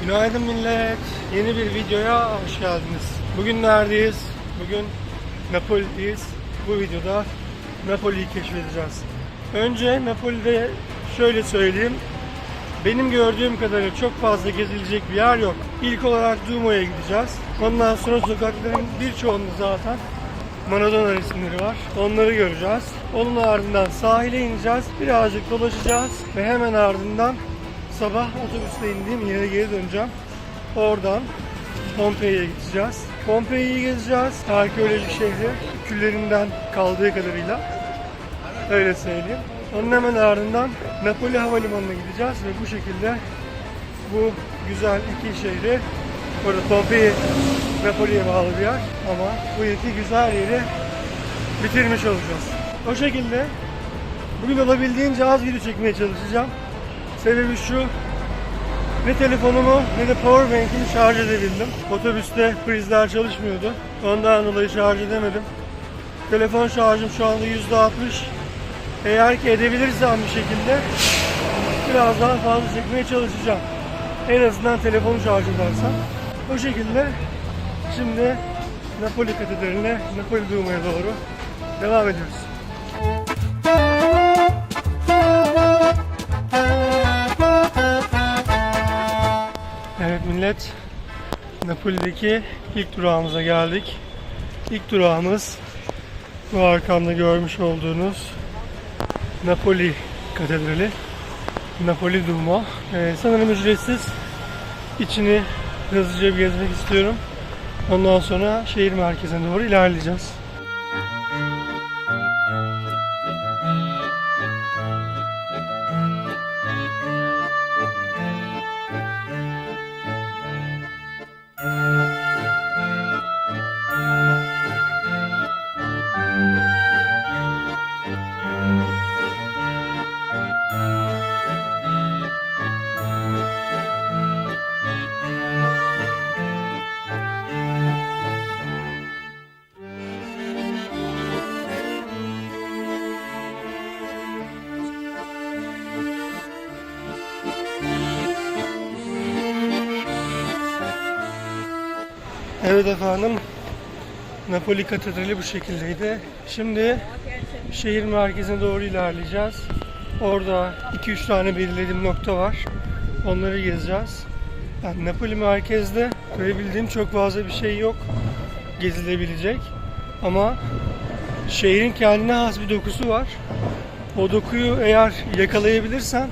Günaydın millet. Yeni bir videoya hoş geldiniz. Bugün neredeyiz? Bugün Napoli'deyiz. Bu videoda Napoli'yi keşfedeceğiz. Önce Napoli'de şöyle söyleyeyim. Benim gördüğüm kadarıyla çok fazla gezilecek bir yer yok. İlk olarak Duomo'ya gideceğiz. Ondan sonra sokakların birçoğunda zaten Maradona resimleri var. Onları göreceğiz. Onun ardından sahile ineceğiz. Birazcık dolaşacağız. Ve hemen ardından sabah otobüste indiğim yere geri döneceğim. Oradan Pompei'ye gideceğiz. Pompei'yi gezeceğiz. Arkeolojik şehri küllerinden kaldığı kadarıyla. Öyle söyleyeyim. Onun hemen ardından Napoli Havalimanı'na gideceğiz ve bu şekilde bu güzel iki şehri Burada Pompei Napoli'ye bağlı bir yer ama bu iki güzel yeri bitirmiş olacağız. O şekilde bugün olabildiğince az video çekmeye çalışacağım. Sebebi şu ne telefonumu ne de powerbank'imi şarj edebildim. Otobüste prizler çalışmıyordu. Ondan dolayı şarj edemedim. Telefon şarjım şu anda %60. Eğer ki edebilirsem bir şekilde biraz daha fazla çekmeye çalışacağım. En azından telefonu şarj edersem. O şekilde şimdi Napoli Katedrali'ne, Napoli Duomo'ya doğru devam ediyoruz. Evet millet, Napoli'deki ilk durağımıza geldik. İlk durağımız bu arkamda görmüş olduğunuz Napoli Katedrali. Napoli Duomo. Ee, sanırım ücretsiz. İçini hızlıca bir gezmek istiyorum. Ondan sonra şehir merkezine doğru ilerleyeceğiz. Evet efendim. Napoli Katedrali bu şekildeydi. Şimdi şehir merkezine doğru ilerleyeceğiz. Orada 2-3 tane belirlediğim nokta var. Onları gezeceğiz. Yani Napoli merkezde görebildiğim çok fazla bir şey yok gezilebilecek. Ama şehrin kendine has bir dokusu var. O dokuyu eğer yakalayabilirsen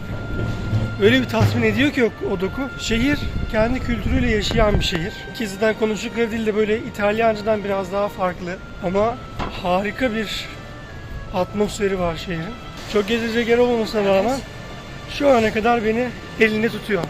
öyle bir tatmin ediyor ki o, doku. Şehir kendi kültürüyle yaşayan bir şehir. Ki zaten konuştukları dil de böyle İtalyancadan biraz daha farklı. Ama harika bir atmosferi var şehrin. Çok gezilecek yer olmamasına rağmen şu ana kadar beni elinde tutuyor.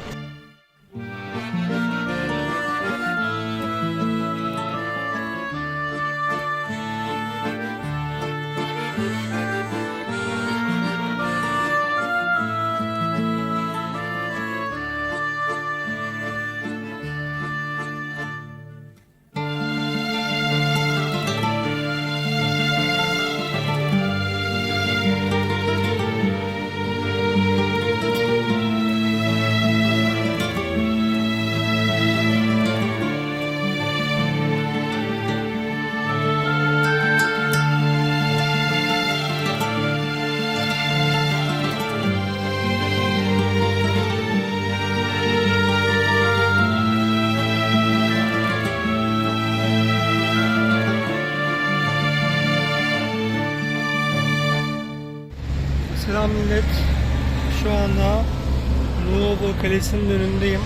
Kalesi'nin önündeyim.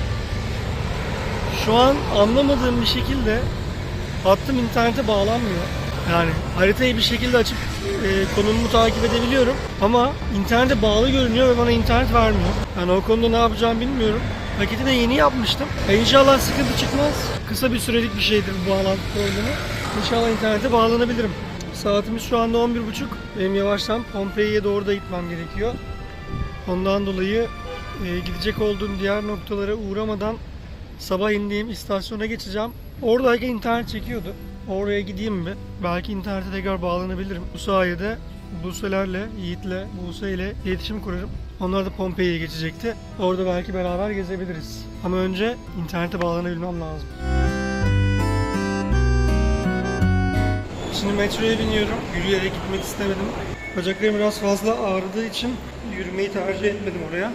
Şu an anlamadığım bir şekilde hattım internete bağlanmıyor. Yani haritayı bir şekilde açıp e, konumumu takip edebiliyorum ama internete bağlı görünüyor ve bana internet vermiyor. Yani o konuda ne yapacağımı bilmiyorum. Paketi de yeni yapmıştım. E inşallah sıkıntı çıkmaz. Kısa bir sürelik bir şeydir bu bağlantı problemi. İnşallah internete bağlanabilirim. Saatimiz şu anda 11.30. Benim yavaştan Pompei'ye doğru da gitmem gerekiyor. Ondan dolayı e, gidecek olduğum diğer noktalara uğramadan sabah indiğim istasyona geçeceğim. Oradayken internet çekiyordu. Oraya gideyim mi? Belki internete tekrar bağlanabilirim. Bu sayede Buse'lerle, Yiğit'le, Buse ile iletişim kurarım. Onlar da Pompei'ye geçecekti. Orada belki beraber gezebiliriz. Ama önce internete bağlanabilmem lazım. Şimdi metroya biniyorum. Yürüyerek gitmek istemedim. Bacaklarım biraz fazla ağrıdığı için yürümeyi tercih etmedim oraya.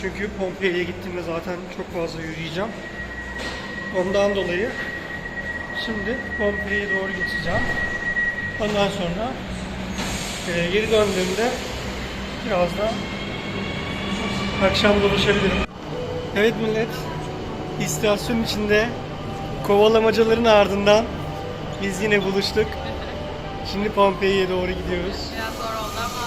Çünkü Pompei'ye gittiğimde zaten çok fazla yürüyeceğim. Ondan dolayı şimdi Pompei'ye doğru geçeceğim. Ondan sonra e, geri döndüğümde biraz da akşam dolaşabilirim. Evet millet, istasyonun içinde kovalamacaların ardından biz yine buluştuk. Şimdi Pompei'ye doğru gidiyoruz. Biraz zor oldu ama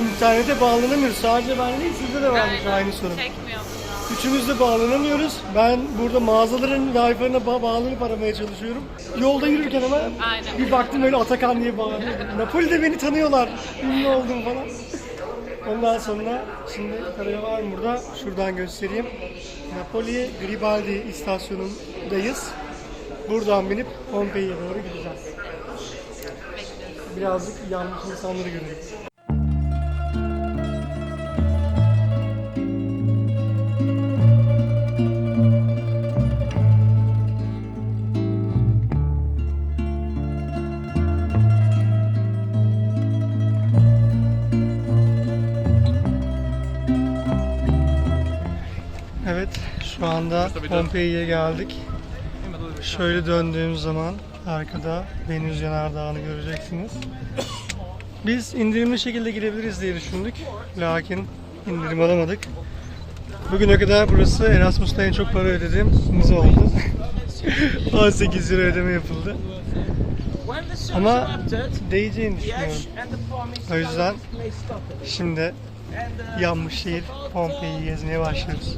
İnternete bağlanamıyoruz. Sadece ben değil, sizde de varmış Aynen. aynı sorun. Çekmiyor. Üçümüz de bağlanamıyoruz. Ben burada mağazaların Wi-Fi'ne ba- bağlanıp aramaya çalışıyorum. Yolda yürürken ama Aynen. bir baktım öyle Atakan diye bağırıyor. Napoli'de beni tanıyorlar. Ünlü oldum falan. Ondan sonra şimdi karaya var mı burada? Şuradan göstereyim. Napoli Garibaldi istasyonundayız. Buradan binip Pompei'ye doğru gideceğiz. Birazcık yanlış insanları görelim. Şu anda Pompei'ye geldik. Şöyle döndüğümüz zaman arkada Venüs Yanardağı'nı göreceksiniz. Biz indirimli şekilde girebiliriz diye düşündük. Lakin indirim alamadık. Bugüne kadar burası Erasmus'ta en çok para ödediğimiz oldu. 18 lira ödeme yapıldı. Ama değeceğini düşünüyorum. O yüzden şimdi yanmış şehir Pompei'yi gezmeye başlıyoruz.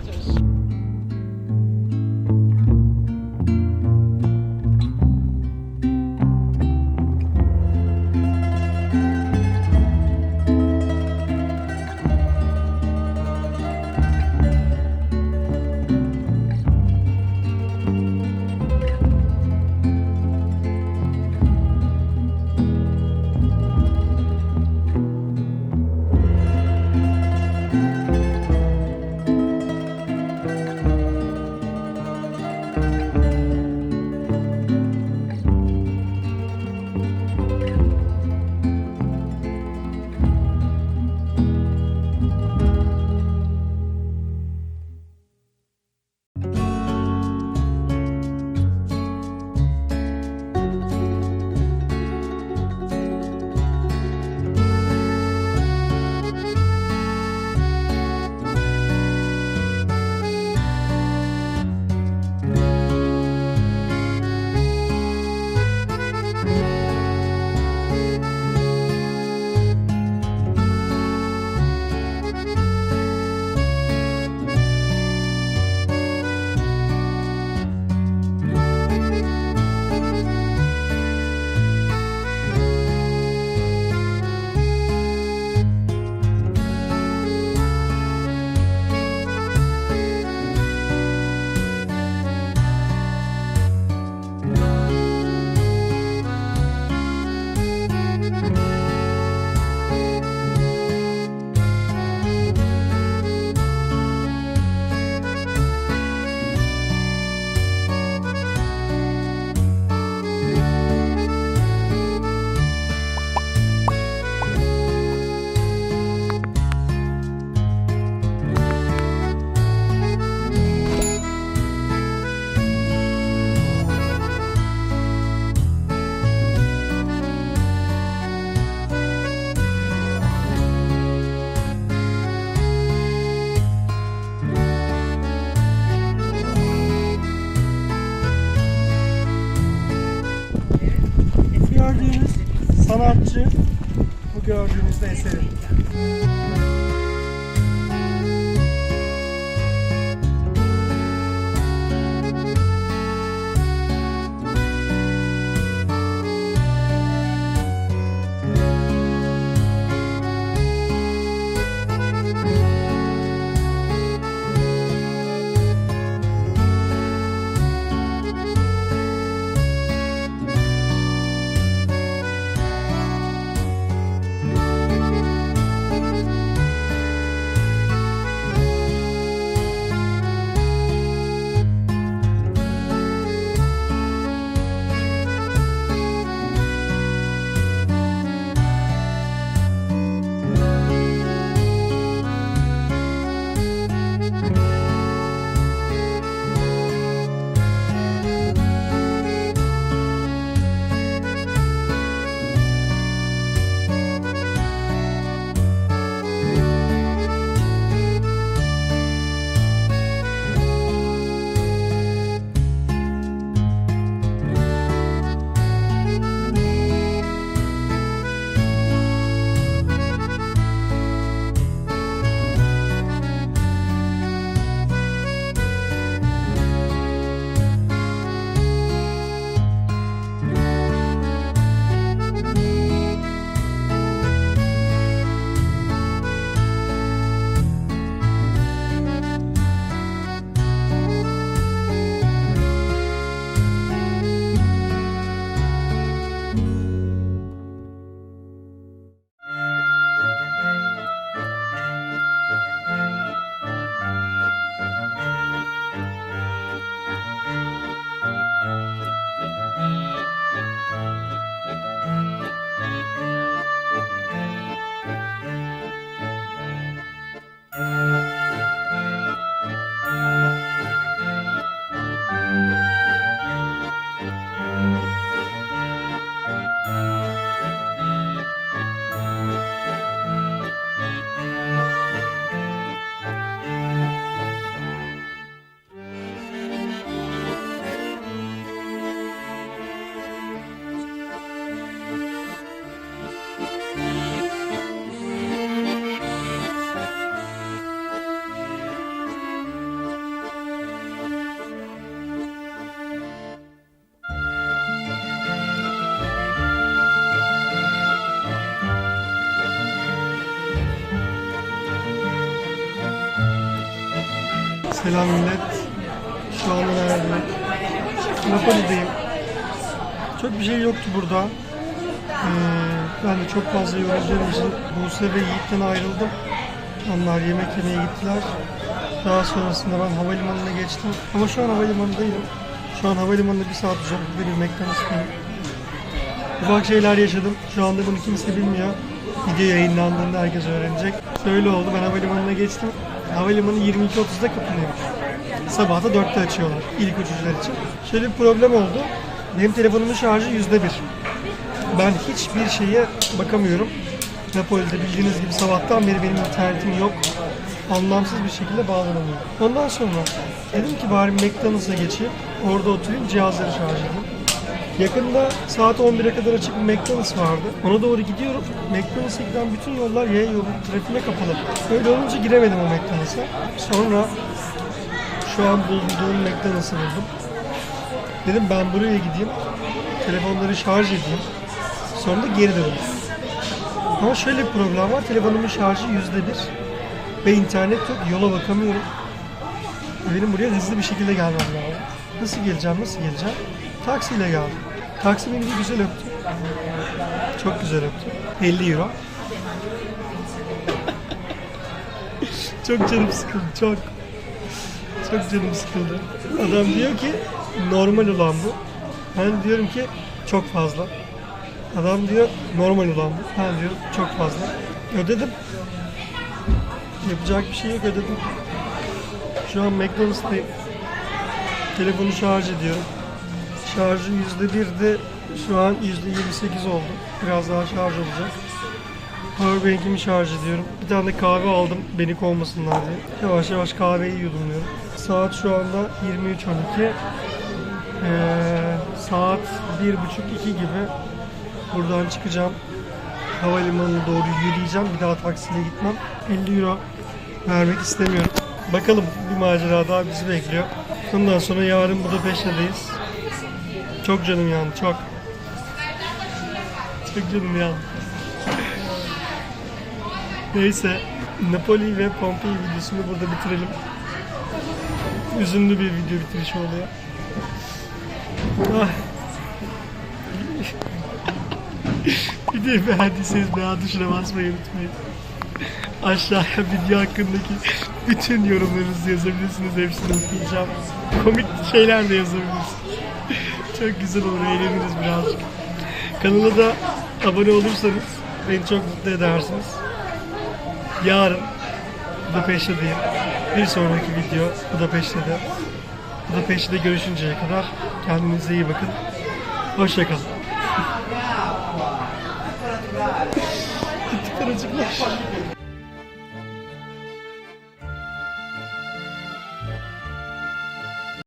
Gördüğünüz de Selam millet. Şu anda nerede? Napoli'deyim. Çok bir şey yoktu burada. Ee, ben de çok fazla yorulduğum için Buse ve Yiğit'ten ayrıldım. Onlar yemek yemeye gittiler. Daha sonrasında ben havalimanına geçtim. Ama şu an havalimanındayım. Şu an havalimanında bir saat uzaklıkta bir McDonald's'tayım. Ufak şeyler yaşadım. Şu anda bunu kimse bilmiyor. Video yayınlandığında herkes öğrenecek. Şöyle oldu. Ben havalimanına geçtim. Havalimanı 22.30'da kapanıyormuş. Sabah da 4'te açıyorlar ilk uçuşlar için. Şöyle bir problem oldu. Benim telefonumun şarjı %1. Ben hiçbir şeye bakamıyorum. Napoli'de bildiğiniz gibi sabahtan beri benim internetim yok. Anlamsız bir şekilde bağlanamıyorum. Ondan sonra dedim ki bari McDonald's'a geçeyim. Orada oturayım cihazları şarj edeyim. Yakında saat 11'e kadar açık bir McDonald's vardı. Ona doğru gidiyorum. McDonald's'a giden bütün yollar yaya yolu, trafiğe kapalı. Öyle olunca giremedim o McDonald's'a. Sonra şu an bulunduğum McDonald's'ı buldum. Dedim ben buraya gideyim. Telefonları şarj edeyim. Sonra da geri döneyim. Ama şöyle bir problem var. Telefonumun şarjı %1 ve internet yok. Yola bakamıyorum. Benim buraya hızlı bir şekilde gelmem lazım. Nasıl geleceğim, nasıl geleceğim? Taksiyle geldim. Taksi beni bir güzel öptü. Çok güzel öptü. 50 euro. çok canım sıkıldı, çok. Çok canım sıkıldı. Adam diyor ki normal olan bu. Ben diyorum ki çok fazla. Adam diyor normal olan bu. Ben diyorum çok fazla. Ödedim. Yapacak bir şey yok ödedim. Şu an McDonald's'tayım. Telefonu şarj ediyorum. Şarjı %1'de şu an %28 oldu. Biraz daha şarj olacak. Powerbank'imi şarj ediyorum. Bir tane de kahve aldım beni kovmasınlar diye. Yavaş yavaş kahveyi yudumluyorum. Saat şu anda 23.12. Ee, saat 1.30-2 gibi buradan çıkacağım. Havalimanına doğru yürüyeceğim. Bir daha taksiyle gitmem. 50 euro vermek istemiyorum. Bakalım bir macera daha bizi bekliyor. Ondan sonra yarın Budapeşte'deyiz. Çok canım yandı, çok. Çok canım yandı. Neyse, Napoli ve Pompei videosunu burada bitirelim. Üzümlü bir video bitirişi oluyor. Ah. Videoyu beğendiyseniz beğen tuşuna basmayı unutmayın. Aşağıya video hakkındaki bütün yorumlarınızı yazabilirsiniz. Hepsini okuyacağım. Komik şeyler de yazabilirsiniz. Çok güzel olur, eğleniriz birazcık. Kanala da abone olursanız beni çok mutlu edersiniz. Yarın Budapeşte'deyim. Bir sonraki video Budapeşte'de. Budapeşte'de görüşünceye kadar kendinize iyi bakın. Hoşçakalın. Gittikler açıklar.